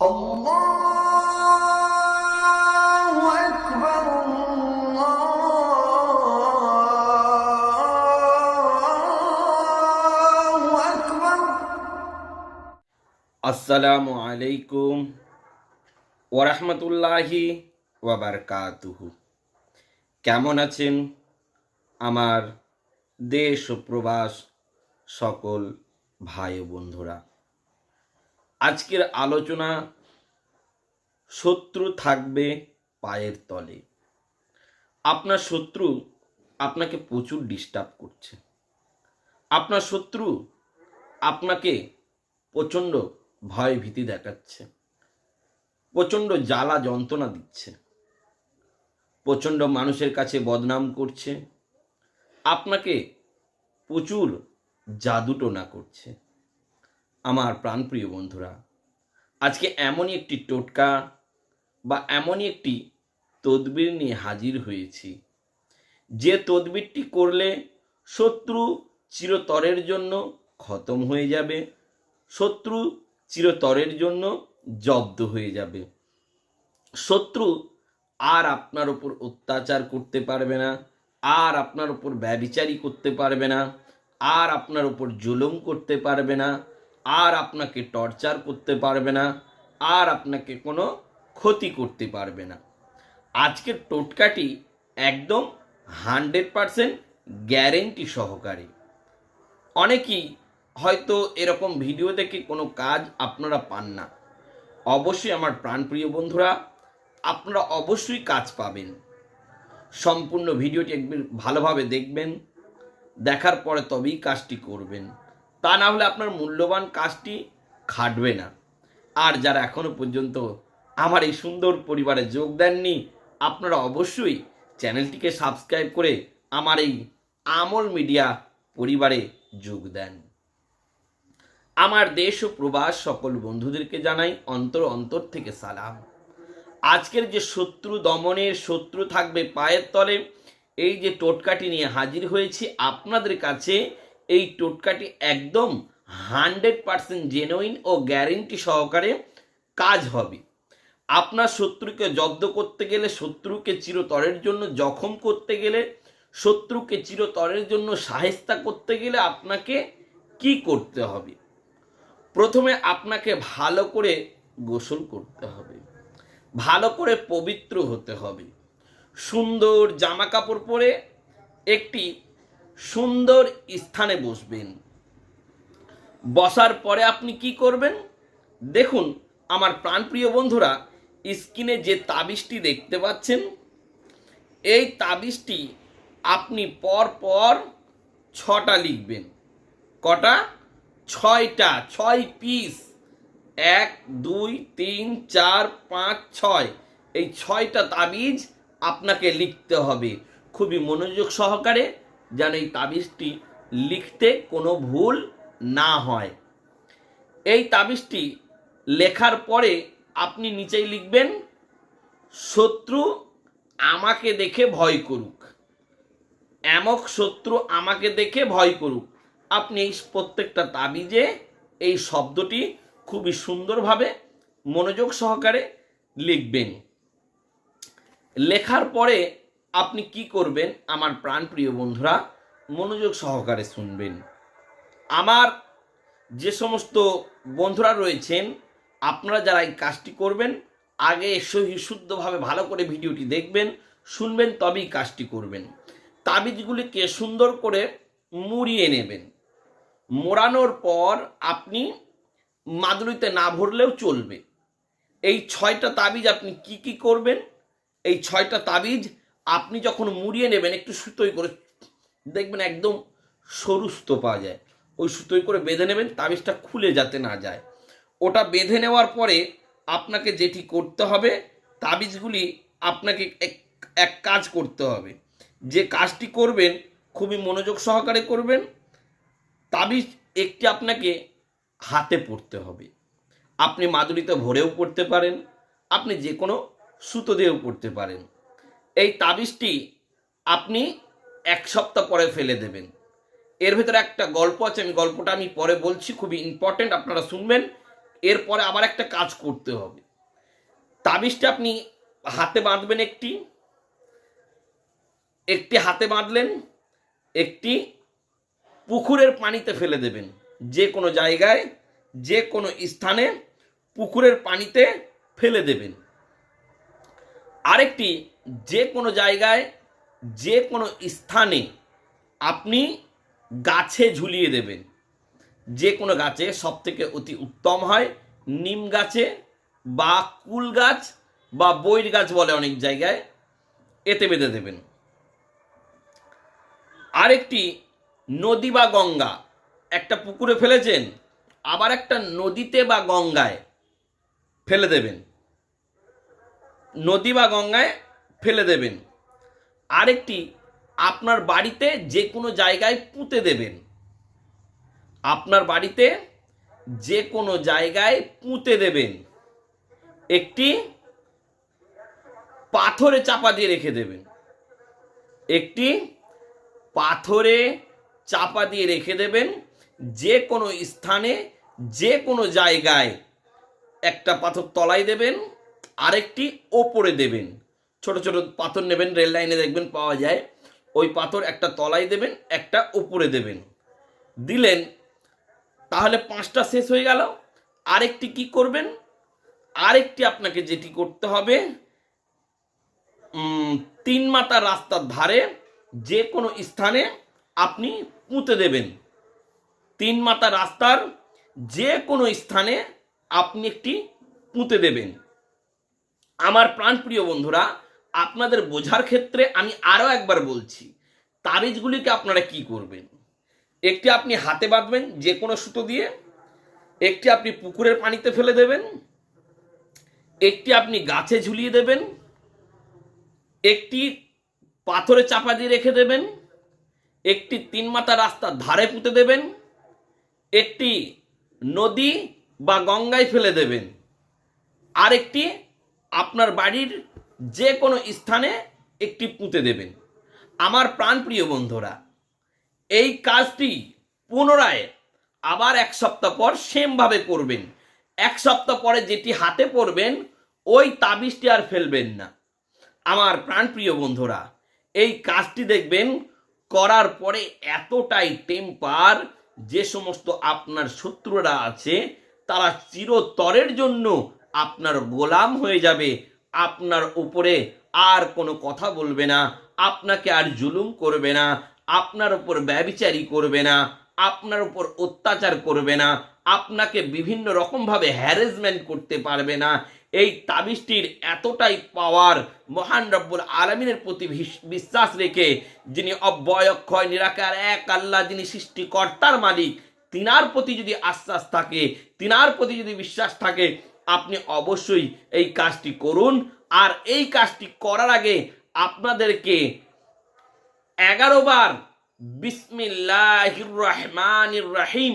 আসসালামু আলাইকুম ওরহমতুল্লাহি ওয়াবারকাতুহু কেমন আছেন আমার দেশ প্রবাস সকল ভাই বন্ধুরা? আজকের আলোচনা শত্রু থাকবে পায়ের তলে। আপনার শত্রু আপনাকে প্রচুর ডিস্টার্ব করছে। আপনার শত্রু আপনাকে প্রচণ্ড ভয় ভীতি দেখাচ্ছে। প্রচণ্ড জ্বালা যন্ত্রণা দিচ্ছে। প্রচণ্ড মানুষের কাছে বদনাম করছে। আপনাকে প্রচুর জাদুটোনা করছে। আমার প্রাণপ্রিয় বন্ধুরা, আজকে এমনই একটি টোটকা বা এমনই একটি তদবির নিয়ে হাজির হয়েছি। যে তদবিরটি করলে শত্রু চিরতরের জন্য খতম হয়ে যাবে, শত্রু চিরতরের জন্য জব্দ হয়ে যাবে। শত্রু আর আপনার উপর অত্যাচার করতে পারবে না, আর আপনার উপর ব্যবিচারী করতে পারবে না, আর আপনার উপর জুলুম করতে পারবে না আর আপনাকে টর্চার করতে পারবে না, আর আপনাকে কোনো ক্ষতি করতে পারবে না। আজকের টোটকাটি একদম হান্ড্রেড পারসেন্ট গ্যারেন্টি সহকারে। অনেকেই হয়তো এরকম ভিডিও দেখে কোনো কাজ আপনারা পান না। অবশ্যই আমার প্রাণপ্রিয় বন্ধুরা, আপনারা অবশ্যই কাজ পাবেন। সম্পূর্ণ ভিডিওটি একবার ভালোভাবে দেখবেন, দেখার পরে তবেই কাজটি করবেন। তা না হলে আপনার মূল্যবান কাজটি খাটবে না। আর যারা এখনও পর্যন্ত আমার এই সুন্দর পরিবারে যোগ দেননি, আপনারা অবশ্যই চ্যানেলটিকে সাবস্ক্রাইব করে আমার এই আমল মিডিয়া পরিবারে যোগ দেন। আমার দেশ ও প্রবাস সকল বন্ধুদেরকে জানাই অন্তর অন্তর থেকে সালাম। আজকের যে শত্রু দমনের শত্রু থাকবে পায়ের তলে, এই যে টোটকাটি নিয়ে হাজির হয়েছি আপনাদের কাছে এই টোটকাটি একদম হান্ড্রেড পারসেন্ট জেনুইন ও গ্যারেন্টি সহকারে কাজ হবে। আপনার শত্রুকে জব্দ করতে গেলে শত্রুকে চিরতরের জন্য জখম করতে গেলে, শত্রুকে চিরতরের জন্য সাহেস্তা করতে গেলে আপনাকে কি করতে হবে? প্রথমে আপনাকে ভালো করে গোসল করতে হবে। ভালো করে পবিত্র হতে হবে। সুন্দর জামা কাপড় পরে একটি সুন্দর স্থানে বসবেন। বসার পরে আপনি কি করবেন? দেখুন, আমার প্রাণপ্রিয় বন্ধুরা, স্ক্রিনে যে তাবিজটি দেখতে পাচ্ছেন, এই তাবিজটি আপনি পর পর ছটা লিখবেন। কটা? ছয়টা, ছয় পিস এক, দুই, তিন, চার, পাঁচ, ছয়। এই ছয়টা তাবিজ আপনাকে লিখতে হবে। খুবই মনোযোগ সহকারে যেন এই তাবিজটি লিখতে কোনো ভুল না হয়। এই তাবিজটি লেখার পরে আপনি নিচেই লিখবেন, শত্রু আমাকে দেখে ভয় করুক। এমক শত্রু আমাকে দেখে ভয় করুক। আপনি এই প্রত্যেকটা তাবিজে এই শব্দটি খুবই সুন্দরভাবে মনোযোগ সহকারে লিখবেন। লেখার পরে আপনি কি করবেন? আমার প্রাণপ্রিয় বন্ধুরা, মনোযোগ সহকারে শুনবেন। আমার যে সমস্ত বন্ধুরা রয়েছেন, আপনারা যারা এই কাজটি করবেন, আগে সহি শুদ্ধভাবে ভালো করে ভিডিওটি দেখবেন, শুনবেন, তবেই কাজটি করবেন। তাবিজগুলিকে সুন্দর করে মুড়িয়ে নেবেন। মোড়ানোর পর আপনি মাদুরিতে না ভরলেও চলবে। এই ছয়টা তাবিজ আপনি কি কি করবেন? এই ছয়টা তাবিজ আপনি যখন মুড়িয়ে নেবেন, একটু সুতোই করে দেখবেন একদম সরু সুতো পাওয়া যায়। ওই সুতোই করে বেঁধে নেবেন, তাবিজটা খুলে যাতে না যায়। ওটা বেঁধে নেওয়ার পরে আপনাকে যেটি করতে হবে, তাবিজগুলি আপনাকে এক কাজ করতে হবে। যে কাজটি করবেন, খুবই মনোযোগ সহকারে করবেন, তাবিজ একটি আপনাকে হাতে পড়তে হবে। আপনি মাদুরিতে ভরেও পড়তে পারেন, আপনি যে কোনো সুতো দিয়েও পড়তে পারেন। এই তাবিজটি আপনি এক সপ্তাহ পরে ফেলে দেবেন। এর ভেতরে একটা গল্প আছে, আমি গল্পটা আমি পরে বলছি, খুবই ইম্পর্টেন্ট আপনারা শুনবেন। এরপরে আবার একটা কাজ করতে হবে। তাবিজটা আপনি হাতে বাঁধবেন একটি একটি হাতে বাঁধলেন, একটি পুকুরের পানিতে ফেলে দেবেন। যে কোনো জায়গায়, যে কোনো স্থানে পুকুরের পানিতে ফেলে দেবেন। আরেকটি যে কোনো জায়গায়, যে কোনো স্থানে আপনি গাছে ঝুলিয়ে দেবেন। যে কোনো গাছে সব থেকে অতি উত্তম হয় নিম গাছে বা কুল গাছ বা বৈর গাছ বলে অনেক জায়গায়। এতে বেঁধে দেবেন। আরেকটি নদী বা গঙ্গা। একটা পুকুরে ফেলেছেন, আবার একটা নদীতে বা গঙ্গায় ফেলে দেবেন। নদী বা গঙ্গায় ফেলে দেবেন। আরেকটি, আপনার বাড়িতে যে কোনো জায়গায় পুঁতে দেবেন। আপনার বাড়িতে যে কোনো জায়গায় পুঁতে দেবেন। একটি পাথরে চাপা দিয়ে রেখে দেবেন। একটি পাথরে চাপা দিয়ে রেখে দেবেন। যে কোনো স্থানে যে কোনো জায়গায় একটা পাথর তলায় দেবেন, আরেকটি ওপরে দেবেন। ছোট ছোট পাথর নেবেন রেল লাইনে দেখবেন পাওয়া যায়। ওই পাথর একটা তলায় দেবেন, একটা উপরে দেবেন। দিলেন, তাহলে পাঁচটা শেষ হয়ে গেল। আরেকটি কি করবেন? আরেকটি আপনাকে যেটি করতে হবে তিন মাথা রাস্তার ধারে যে কোনো স্থানে আপনি পুঁতে দেবেন। তিন মাথা রাস্তার যে কোনো স্থানে আপনি একটি পুঁতে দেবেন। আমার প্রাণপ্রিয় বন্ধুরা আপনাদের বোঝার ক্ষেত্রে আমি আরও একবার বলছি, তাবিজগুলিকে আপনারা কি করবেন? একটি আপনি হাতে বাঁধবেন যে কোনো সুতো দিয়ে, একটি আপনি পুকুরের পানিতে ফেলে দেবেন, একটি আপনি গাছে ঝুলিয়ে দেবেন, একটি পাথরে চাপা দিয়ে রেখে দেবেন, একটি তিন মাথা রাস্তার ধারে পুঁতে দেবেন, একটি নদী বা গঙ্গায় ফেলে দেবেন। আরেকটি আপনার বাড়ির যে কোনো স্থানে একটি পুঁতে দেবেন। আমার প্রাণপ্রিয় বন্ধুরা, এই কাজটি পুনরায় আবার এক সপ্তাহ পর সেমভাবে করবেন। এক সপ্তাহ পরে যেটি হাতে পড়বেন, ওই তাবিজটি আর ফেলবেন না। আমার প্রাণপ্রিয় বন্ধুরা, এই কাজটি দেখবেন, করার পরে এতটাই টেম্পার যে সমস্ত আপনার শত্রুরা আছে, তারা চিরতরের জন্য আপনার গোলাম হয়ে যাবে। আপনার উপরে আর কোনো কথা বলবে না, আপনাকে আর জুলুম করবে না, আপনার উপর ব্যবিচারী করবে না, আপনার উপর অত্যাচার করবে না, আপনাকে বিভিন্ন রকমভাবে হ্যারেসমেন্ট করতে পারবে না। এই তাবিজটির এতটাই পাওয়ার মহান রব্বুল আলমিনের প্রতি বিশ্বাস রেখে যিনি অব্যয়ক্ষয়, নিরাকার, এক আল্লাহ, যিনি সৃষ্টিকর্তার মালিক, তিনার প্রতি যদি আশ্বাস থাকে, তিনার প্রতি যদি বিশ্বাস থাকে আপনি অবশ্যই এই কাজটি করুন। আর এই কাজটি করার আগে আপনাদেরকে এগারো বার বিসমিল্লাহির রহমানির রহিম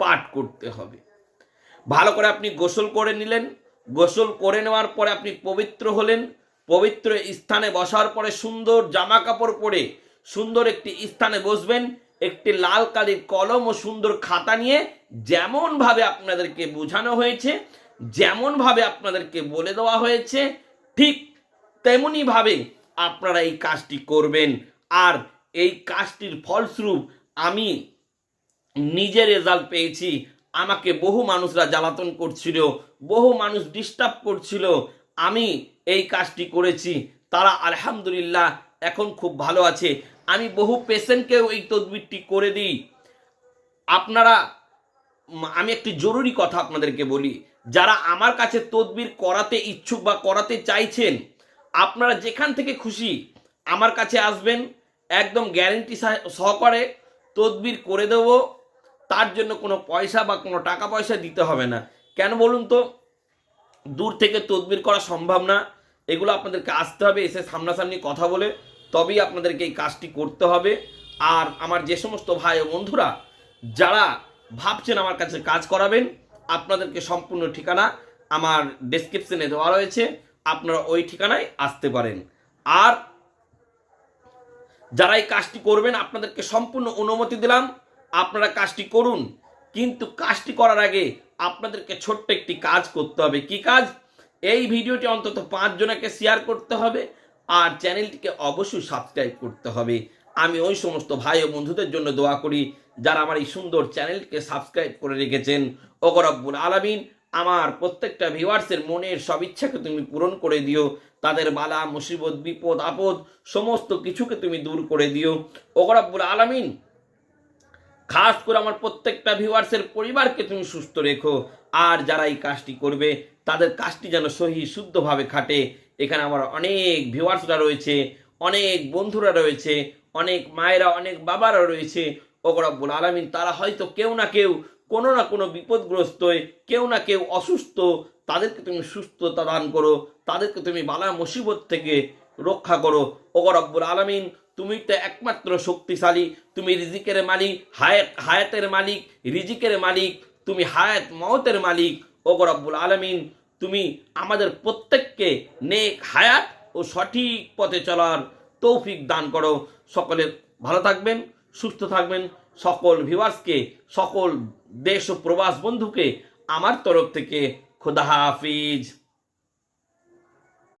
পাঠ করতে হবে। ভালো করে আপনি গোসল করে নিলেন। গোসল করে নেওয়ার পরে আপনি পবিত্র হলেন। পবিত্র স্থানে বসার পরে সুন্দর জামা কাপড় পরে সুন্দর একটি স্থানে বসবেন। একটি লাল কালির কলম ও সুন্দর খাতা নিয়ে যেমনভাবে আপনাদেরকে বোঝানো হয়েছে যেমনভাবে আপনাদেরকে বলে দেওয়া হয়েছে, ঠিক তেমনিভাবে আপনারা এই কাজটি করবেন। আর এই কাজটির ফলস্বরূপ আমি নিজে রেজাল্ট পেয়েছি। আমাকে বহু মানুষরা জ্বালাতন করছিল, বহু মানুষ ডিস্টার্ব করছিল। আমি এই কাজটি করেছি। তারা আলহামদুলিল্লাহ এখন খুব ভালো আছে। আমি বহু পেশেন্টকেও এই তদবিরটি করে দিই। আপনারা, আমি একটি জরুরি কথা আপনাদেরকে বলি। যারা আমার কাছে তদবির করাতে ইচ্ছুক বা করাতে চাইছেন, আপনারা যেখান থেকে খুশি আমার কাছে আসবেন, একদম গ্যারেন্টি সহকারে তদবির করে দেব। তার জন্য কোনো পয়সা বা কোনো টাকা পয়সা দিতে হবে না। কেন বলুন তো? দূর থেকে তদবির করা সম্ভব না। এগুলো আপনাদেরকে আসতে হবে, এসে সামনাসামনি কথা বলে তবেই আপনাদেরকে এই কাজটি করতে হবে। আর আমার যে সমস্ত ভাই ও বন্ধুরা, যারা ভাবছেন আমার কাছে কাজ করাবেন আপনাদেরকে সম্পূর্ণ ঠিকানা আমার ডেসক্রিপশনে দেওয়া রয়েছে। আপনারা ওই ঠিকানায় আসতে পারেন। আর যারা এই কাজটি করবেন, আপনাদেরকে সম্পূর্ণ অনুমতি দিলাম, আপনারা কাজটি করুন। কিন্তু কাজটি করার আগে আপনাদেরকে ছোট্ট একটি কাজ করতে হবে। কি কাজ? এই ভিডিওটি অন্তত পাঁচজনকে শেয়ার করতে হবে, আর চ্যানেলটিকে অবশ্যই সাবস্ক্রাইব করতে হবে। আমি ওই সমস্ত ভাই ও বন্ধুদের জন্য দোয়া করি যারা আমার এই সুন্দর চ্যানেলকে সাবস্ক্রাইব করে রেখেছেন। ওগরব্বুল আলামিন, আমার প্রত্যেকটা ভিউয়ার্সের মনের সব ইচ্ছাকে তুমি পূরণ করে দিও। তাদের বালা, মুসিবত, বিপদ, আপদ সমস্ত কিছুকে তুমি দূর করে দিও। ওগরব্বুল আলামিন, খাস করে আমার প্রত্যেকটা ভিউয়ার্সের পরিবারকে তুমি সুস্থ রেখো। আর যারা এই কাজটি করবে, তাদের কাজটি যেন সহি, শুদ্ধভাবে খাটে। এখানে আমার অনেক ভিউয়ার্সরা রয়েছে, অনেক বন্ধুরা রয়েছে। অনেক মায়েরা, অনেক বাবারা রয়েছে। ওগরব্বুল আলমিন, তারা হয়তো কেউ না কেউ, কোনো না কোনো বিপদগ্রস্ত কেউ না কেউ অসুস্থ। তাদেরকে তুমি সুস্থতা দান করো, তাদেরকে তুমি বালা মুসিবত থেকে রক্ষা করো। ওগরব্বুল আলমিন, তুমি তো একমাত্র শক্তিশালী, তুমি রিজিকের মালিক, হায়াত, হায়াতের মালিক, রিজিকের মালিক, তুমি হায়াত মওতের মালিক। ওগো রব্বুল আলমিন, তুমি আমাদের প্রত্যেককে নেক হায়াত ও সঠিক পথে চলার তৌফিক দান করো। সকলে ভালো থাকবেন, সুস্থ থাকবেন। সকল ভিউয়ার্সকে, সকল দেশ ও প্রবাস বন্ধুকে আমার তরফ থেকে খুদা হাফিজ।